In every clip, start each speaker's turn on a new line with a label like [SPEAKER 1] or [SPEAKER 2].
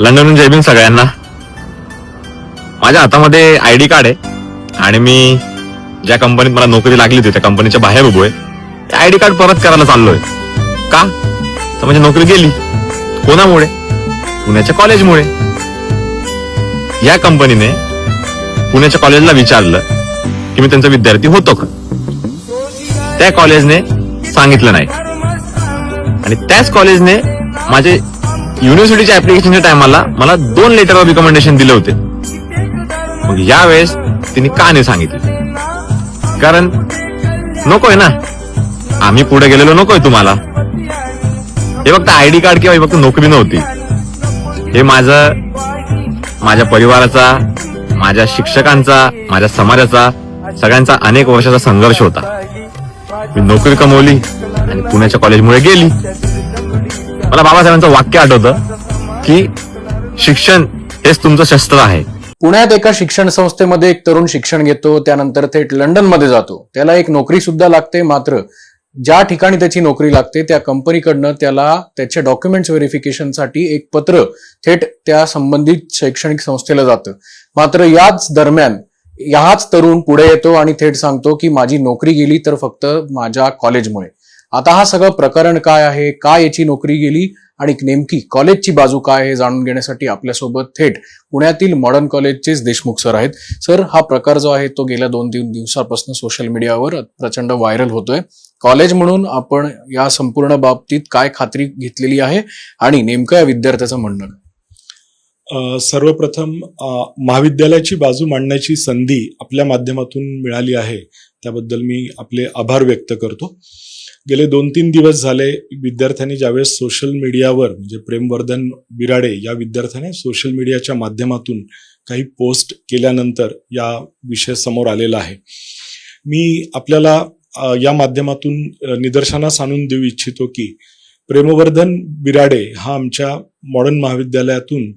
[SPEAKER 1] लंडनहून जय भीम सगळ्यांना. माझ्या हातामध्ये आय डी कार्ड आहे आणि मी ज्या कंपनीत मला नोकरी लागली होती त्या कंपनीच्या बाहेर उभो आहे आय डी कार्ड परत करायला चाललोय. का? तर म्हणजे नोकरी गेली. कोणामुळे? पुण्याच्या कॉलेजमुळे. या कंपनीने पुण्याच्या कॉलेजला विचारलं की मी त्यांचा विद्यार्थी होतो का? त्या कॉलेजने सांगितलं नाही. आणि त्याच कॉलेजने माझे युनिव्हर्सिटीच्या ऍप्लिकेशनच्या टायमाला मला दोन लेटर ऑफ रिकमेंडेशन दिले होते. मग यावेळेस तिने का नाही सांगितले? कारण नकोय ना. आम्ही पुढे गेलेलो नकोय तुम्हाला. हे फक्त आय डी कार्ड किंवा फक्त नोकरी नव्हती. हे माझं माझ्या परिवाराचा माझ्या शिक्षकांचा माझ्या समाजाचा सगळ्यांचा अनेक वर्षाचा संघर्ष होता. मी नोकरी कमवली आणि पुण्याच्या कॉलेजमुळे गेली. मला बाबासाहेबांचं वाक्य आठवतं की शिक्षण हेच तुमचं शस्त्र आहे.
[SPEAKER 2] पुण्यात एका शिक्षण संस्थेमध्ये एक तरुण शिक्षण घेतो त्यानंतर थेट लंडनमध्ये जातो. त्याला एक नोकरी सुद्धा लागते मात्र ज्या ठिकाणी त्याची नोकरी लागते त्या कंपनीकडनं त्याला त्याच्या डॉक्युमेंट्स व्हेरिफिकेशनसाठी एक पत्र थेट त्या संबंधित शैक्षणिक संस्थेला जातं. मात्र याच दरम्यान याच तरुण पुढे येतो आणि थेट सांगतो की माझी नोकरी गेली तर फक्त माझ्या कॉलेजमुळे. आता हा सगळं प्रकरण काय आहे का याची नोकरी गेली आणि नेमकी कॉलेजची बाजू काय आहे हे जाणून घेण्यासाठी आपल्यासोबत थेट पुण्यातील मॉडर्न कॉलेजचेच देशमुख सर आहेत. सर हा प्रकार जो आहे तो गेल्या दोन तीन दिवसापासून सोशल मीडियावर प्रचंड व्हायरल होतोय. कॉलेज म्हणून आपण या संपूर्ण बाबतीत काय खात्री घेतलेली आहे आणि नेमकं या विद्यार्थ्याचं म्हणणं? काय?
[SPEAKER 3] सर्वप्रथम महाविद्यालयाची बाजू मांडण्याची संधी आपल्या माध्यमातून मिळाली आहे. त्याबद्दल मी आपले आभार व्यक्त करतो. गेले दोन तीन दिवस झाले विद्यार्थ्यांनी ज्यावेळेस सोशल मीडियावर म्हणजे प्रेमवर्धन बिराडे या विद्यार्थ्याने सोशल मीडियाच्या माध्यमातून काही पोस्ट केल्यानंतर या विषय समोर आलेला आहे. मी आपल्याला या माध्यमातून निदर्शनास आणून देऊ इच्छितो की प्रेमवर्धन बिराडे हा आमच्या मॉडर्न महाविद्यालयातून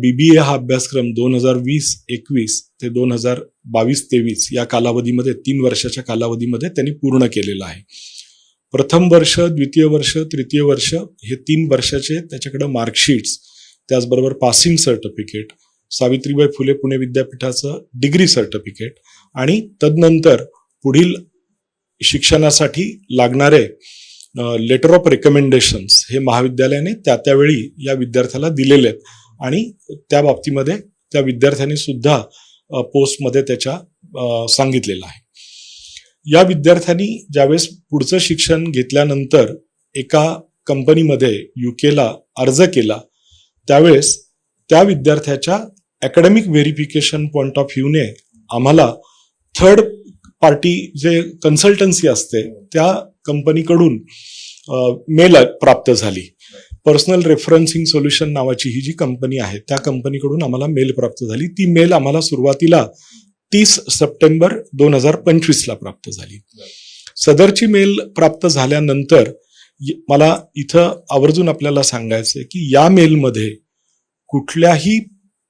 [SPEAKER 3] बीबीए हा अभ्यासक्रम दोन हजार वीस एकवीस ते दोन हजार बावीस तेवीस या कालावधीमध्ये तीन वर्षाच्या कालावधीमध्ये त्यांनी पूर्ण केलेला आहे. प्रथम वर्ष द्वितीय वर्ष तृतीय वर्ष हे तीन वर्षाचे त्याच्याकडे मार्कशीट्स त्याचबरोबर पासिंग सर्टिफिकेट सावित्रीबाई फुले पुणे विद्यापीठाचं डिग्री सर्टिफिकेट आणि तदनंतर पुढील शिक्षणासाठी लागणारे लेटर ऑफ रेकमेंडेशन्स हे महाविद्यालयाने त्या त्यावेळी या विद्यार्थ्याला दिलेले आहेत. आणि त्या बाबतीमध्ये त्या विद्यार्थ्यांनी सुद्धा पोस्टमध्ये त्याच्या सांगितलेलं आहे. या विद्यार्थ्यांनी ज्यावेळेस पुढचं शिक्षण घेतल्यानंतर एका कंपनीमध्ये युकेला अर्ज केला त्यावेळेस त्या विद्यार्थ्याच्या अकॅडमिक व्हेरिफिकेशन पॉईंट ऑफ व्ह्यूने आम्हाला थर्ड पार्टी जे कन्सल्टन्सी असते त्या कंपनीकडून मेल प्राप्त झाली. पर्सनल रेफरन्सिंग सोल्युशन नावाची ही जी कंपनी आहे त्या कंपनीकडून आम्हाला मेल प्राप्त झाली. ती मेल आम्हाला सुरुवातीला तीस सप्टेंबर दोन हजार पंचवीसला प्राप्त झाली. सदरची मेल प्राप्त झाल्यानंतर मला इथं आवर्जून आपल्याला सांगायचं आहे की या मेलमध्ये कुठल्याही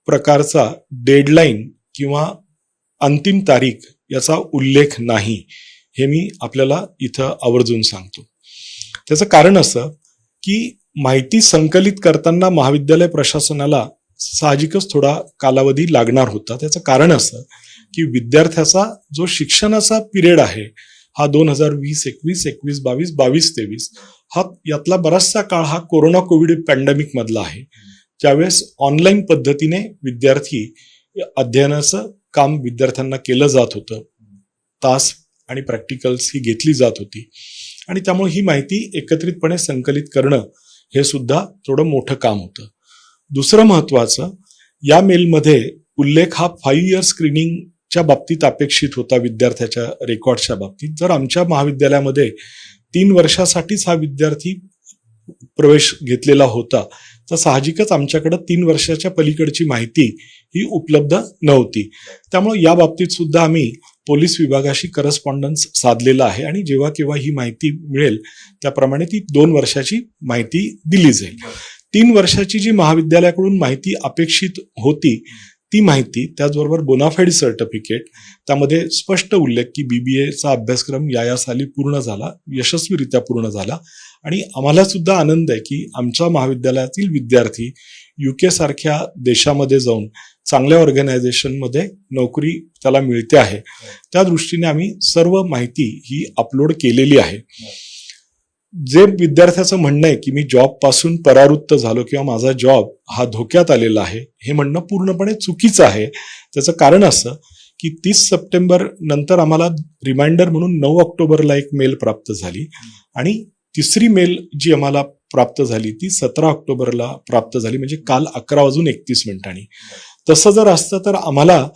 [SPEAKER 3] प्रकारचा डेडलाईन किंवा अंतिम तारीख याचा उल्लेख नाही हे मी आपल्याला इथं आवर्जून सांगतो. त्याचं कारण असं की माहिती संकलित करताना महाविद्यालय प्रशासनाला साहजिकच थोडा कालावधी लागणार होता. त्याचं कारण असं की विद्यार्थ्याचा जो शिक्षणाचा पिरियड आहे हा दोन हजार वीस एकवीस एकवीस बावीस बावीस तेवीस हा यातला बराचसा काळ हा कोरोना कोविड पॅन्डेमिक मधला आहे. ज्यावेळेस ऑनलाईन पद्धतीने विद्यार्थी अध्ययनाचं काम विद्यार्थ्यांना केलं जात होतं. तास आणि प्रॅक्टिकल्स ही घेतली जात होती. आणि त्यामुळे ही माहिती एकत्रितपणे संकलित करणं हे सुद्धा थोडं मोठं काम होतं. दुसरं महत्वाचं या मेलमध्ये उल्लेख हा फाईव्ह इयर च्या बाबतीत अपेक्षित होता विद्यार्थ्याच्या रेकॉर्डच्या बाबतीत. जर आमच्या महाविद्यालयामध्ये तीन वर्षासाठीच हा विद्यार्थी प्रवेश घेतलेला होता तर साहजिकच आमच्याकडे तीन वर्षाच्या पलीकडची माहिती ही उपलब्ध नव्हती. त्यामुळे या बाबतीत सुद्धा आम्ही पोलीस विभागाशी करस्पॉन्डन्स साधलेला आहे आणि जेव्हा केव्हा ही माहिती मिळेल त्याप्रमाणे ती दोन वर्षाची माहिती दिली जाईल. तीन वर्षाची जी महाविद्यालयाकडून माहिती अपेक्षित होती ती माहिती त्याचबरोबर बोनाफाईड सर्टिफिकेट त्यामध्ये स्पष्ट उल्लेख की बीबीएचा अभ्यासक्रम या या साली पूर्ण झाला यशस्वीरित्या पूर्ण झाला. आणि आम्हाला सुद्धा आनंद आहे की आमच्या महाविद्यालयातील विद्यार्थी युके सारख्या देशामध्ये जाऊन चांगल्या ऑर्गनायझेशनमध्ये नोकरी त्याला मिळते आहे. त्या दृष्टीने आम्ही सर्व माहिती ही अपलोड केलेली आहे. जे विद्यार्थ्याचं म्हणणं आहे की मी जॉबपासून परावृत्त झालो किंवा माझा जॉब हा धोक्यात आलेला आहे हे म्हणणं पूर्णपणे चुकीचं आहे. त्याचं कारण असं की तीस सप्टेंबर नंतर आम्हाला रिमाइंडर म्हणून नऊ ऑक्टोबरला एक मेल प्राप्त झाली आणि तिसरी मेल जी आम्हाला प्राप्त झाली ती सतरा ऑक्टोबरला प्राप्त झाली म्हणजे काल अकरा वाजून एकतीस मिनिटांनी. तसं जर असतं तर आम्हाला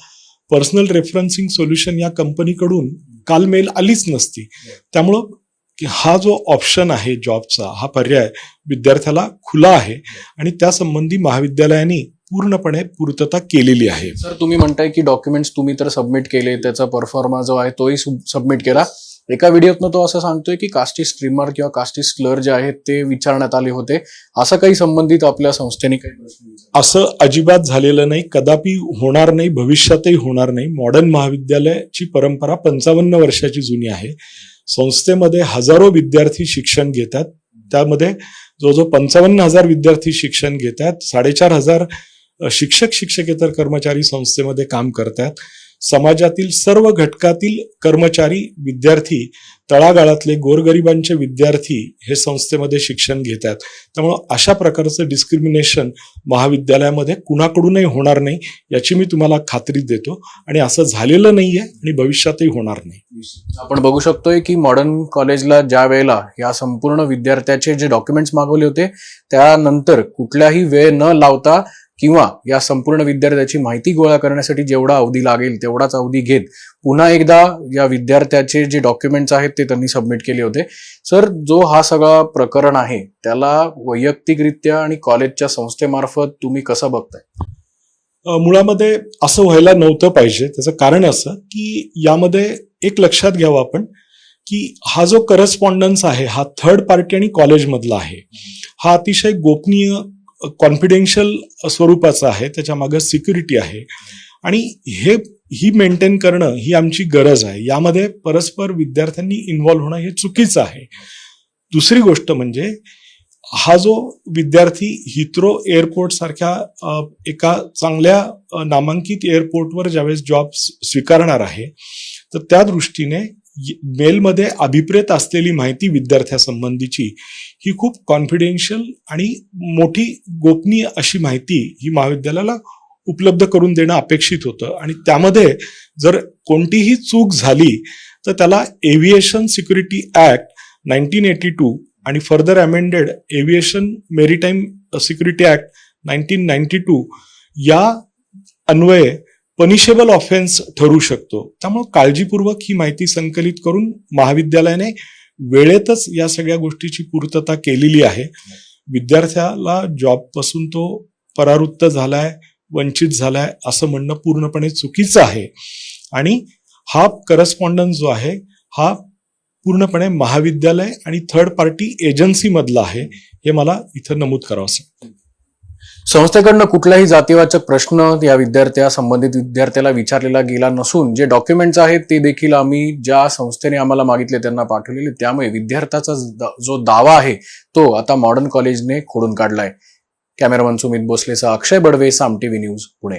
[SPEAKER 3] पर्सनल रेफरन्सिंग सोल्युशन या कंपनीकडून काल मेल आलीच नसती. त्यामुळं की हा जो ऑप्शन आहे जॉबचा हा पर्याय विद्यार्थ्याला खुला आहे आणि त्या संबंधी महाविद्यालयाने पूर्णपणे पूर्तता केलेली आहे.
[SPEAKER 2] सर तुम्ही म्हणताय की डॉक्युमेंट्स तुम्ही तर सबमिट केले त्याचा परफॉर्मा जो आहे तोही सबमिट केला. एका व्हिडिओतनं तो असं सांगतोय की कास्टी स्ट्रीमर किंवा कास्टी स्लर जे आहेत ते विचारण्यात आले होते. असं काही संबंधित आपल्या संस्थेने काही
[SPEAKER 3] असं अजिबात झालेलं नाही. कदापि होणार नाही भविष्यातही होणार नाही. मॉडर्न महाविद्यालयाची परंपरा पंचावन्न वर्षाची जुनी आहे. संस्थेमध्ये हजारो विद्यार्थी शिक्षण घेतात. त्यामध्ये जो जो पंचावन्न हजार विद्यार्थी शिक्षण घेतात. साडेचार हजार शिक्षक शिक्षकेतर कर्मचारी संस्थेमध्ये काम करतात. समाजातील सर्व घटकातील कर्मचारी विद्यार्थी तळागाळातले गोरगरिबांचे विद्यार्थी हे संस्थेमध्ये शिक्षण घेतात. त्यामुळं अशा प्रकारचं डिस्क्रिमिनेशन महाविद्यालयामध्ये कुणाकडूनही होणार नाही याची मी तुम्हाला खात्री देतो. आणि असं झालेलं नाहीये आणि भविष्यातही होणार नाही.
[SPEAKER 2] आपण बघू शकतोय की मॉडर्न कॉलेजला ज्या वेळेला या संपूर्ण विद्यार्थ्याचे जे डॉक्युमेंट्स मागवले होते त्यानंतर कुठल्याही वेळ न लावता किंवा या संपूर्ण विद्यार्थ्याची माहिती गोळा करण्यासाठी जेवढा अवधी लागेल तेवढाच अवधी घेत पुन्हा एकदा या विद्यार्थ्याचे जे डॉक्युमेंट्स आहेत ते त्यांनी सबमिट केले होते. सर जो हा सगळा प्रकरण आहे त्याला वैयक्तिकरित्या आणि कॉलेजच्या संस्थेमार्फत तुम्ही कसं बघताय?
[SPEAKER 3] मुळामध्ये असं व्हायला नव्हतं पाहिजे. त्याचं कारण असं की यामध्ये एक लक्षात घ्यावं आपण की हा जो करस्पॉन्डन्स आहे हा थर्ड पार्टी आणि कॉलेजमधला आहे हा अतिशय गोपनीय कॉन्फिडेन्शियल स्वरूपाचा आहे त्याच्यामागे सिक्युरिटी आहे. आणि हे ही मेंटेन करणं ही आमची गरज आहे. यामध्ये परस्पर विद्यार्थ्यांनी इन्व्हॉल्व्ह होणं हे चुकीचं आहे. दुसरी गोष्ट म्हणजे हा जो विद्यार्थी हिथ्रो एअरपोर्ट सारख्या एका चांगल्या नामांकित एअरपोर्टवर ज्यावेळेस जॉब स्वीकारणार आहे तर त्या दृष्टीने मेलमध्ये अभिप्रेत असलेली माहिती विद्यार्थ्यासंबंधीची ही खूप कॉन्फिडेन्शियल आणि मोठी गोपनीय अशी माहिती ही महाविद्यालयाला उपलब्ध करून देणं अपेक्षित होतं. आणि त्यामध्ये जर कोणतीही चूक झाली तर त्याला aviation security act nineteen eighty two आणि further amended aviation maritime security act nineteen ninety two या अन्वये पनिशेबल ऑफेन्स ठरू शकतो. त्यामुळे काळजीपूर्वक ही माहिती संकलित करून महाविद्यालयाने वेळेतच या सगळ्या गोष्टीची पूर्तता केलेली आहे. विद्यार्थ्याला जॉबपासून तो परावृत्त झालाय वंचित झालाय असं म्हणणं पूर्णपणे चुकीचं आहे. आणि हा करस्पॉन्डन्स जो आहे हा पूर्णपणे महाविद्यालय आणि थर्ड पार्टी एजन्सी मधला आहे हे मला इथं नमूद करावं
[SPEAKER 2] संस्थेकडनं कुठलाही जातीवाचक प्रश्न या विद्यार्थ्या संबंधित विद्यार्थ्याला विचारलेला गेला नसून जे डॉक्युमेंट्स आहेत ते देखील आम्ही ज्या संस्थेने आम्हाला मागितले त्यांना पाठवलेले. त्यामुळे विद्यार्थ्याचा जो दावा आहे तो आता मॉडर्न कॉलेजने खोडून काढलाय. कॅमेरामन सुमित भोसलेचा अक्षय बडवे साम टीव्ही न्यूज पुणे.